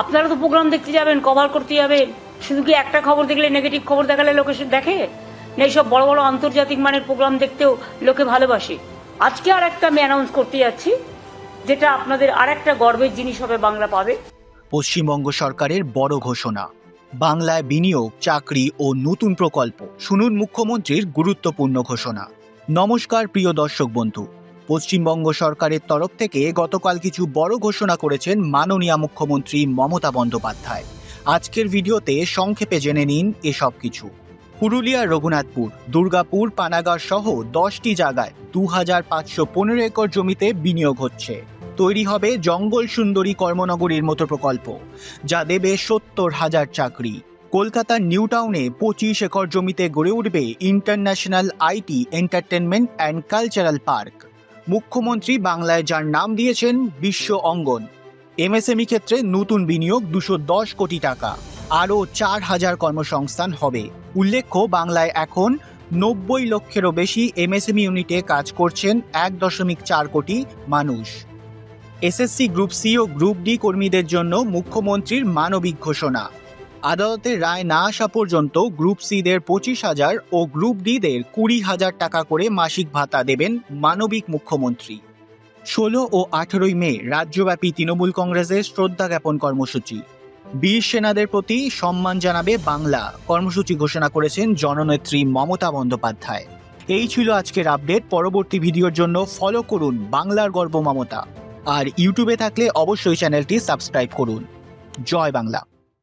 আপনারা তো প্রোগ্রাম দেখতে যাবেন কভার করতে যাবেন শুধু কি একটা খবর দেখলে নেগেটিভ খবর দেখালে লোকে দেখে? না, এইসব বড় বড় আন্তর্জাতিক মানের প্রোগ্রাম দেখতেও লোকে ভালোবাসে। আজকে আর একটা আমি অ্যানাউন্স করতে যাচ্ছি, যেটা আপনাদের আর একটা গর্বের জিনিস হবে বাংলা পাবে। পশ্চিমবঙ্গ সরকারের বড় ঘোষণা। বাংলায় বিনিয়োগ, চাকরি ও নতুন প্রকল্প, শুনুন মুখ্যমন্ত্রীর গুরুত্বপূর্ণ ঘোষণা। নমস্কার, প্রিয় দর্শক বন্ধু। পশ্চিমবঙ্গ সরকারের তরফ থেকে গতকাল কিছু বড় ঘোষণা করেছেন মাননীয় মুখ্যমন্ত্রী মমতা বন্দ্যোপাধ্যায়। আজকের ভিডিওতে সংক্ষেপে জেনে নিন এসব কিছু। পুরুলিয়ার রঘুনাথপুর, দুর্গাপুর, পানাগড় সহ দশটি জায়গায় দু হাজার পাঁচশো পনেরো একর জমিতে বিনিয়োগ হচ্ছে। তৈরি হবে জঙ্গল সুন্দরী কর্মনগরীর মতো প্রকল্প, যা দেবে সত্তর হাজার চাকরি। কলকাতার নিউ টাউনে পঁচিশ একর জমিতে গড়ে উঠবে international IT, entertainment and cultural park. মুখ্যমন্ত্রী বাংলায় যার নাম দিয়েছেন বিশ্ব অঙ্গন। এমএসএমই ক্ষেত্রে নতুন বিনিয়োগ দুশো দশ কোটি টাকা। আরও চার হাজার কর্মসংস্থান হবে। উল্লেখ্য, বাংলায় এখন নব্বই লক্ষেরও বেশি এমএসএমই ইউনিটে কাজ করছেন এক দশমিক চার কোটি মানুষ। এসএসসি গ্রুপ সি ও গ্রুপ ডি কর্মীদের জন্য মুখ্যমন্ত্রীর মানবিক ঘোষণা। আদালতের রায় না আসা পর্যন্ত গ্রুপ সিদের পঁচিশ হাজার ও গ্রুপ ডিদের কুড়ি হাজার টাকা করে মাসিক ভাতা দেবেন মানবিক মুখ্যমন্ত্রী। ষোলো ও আঠেরোই মে রাজ্যব্যাপী তৃণমূল কংগ্রেসের শ্রদ্ধা জ্ঞাপন কর্মসূচি। বীর সেনাদের প্রতি সম্মান জানাবে বাংলা, কর্মসূচি ঘোষণা করেছেন জননেত্রী মমতা বন্দ্যোপাধ্যায়। এই ছিল আজকের আপডেট, পরবর্তী ভিডিওর জন্য ফলো করুন বাংলার গর্ব মমতা। আর ইউটিউবে থাকলে অবশ্যই চ্যানেলটি সাবস্ক্রাইব করুন। জয় বাংলা।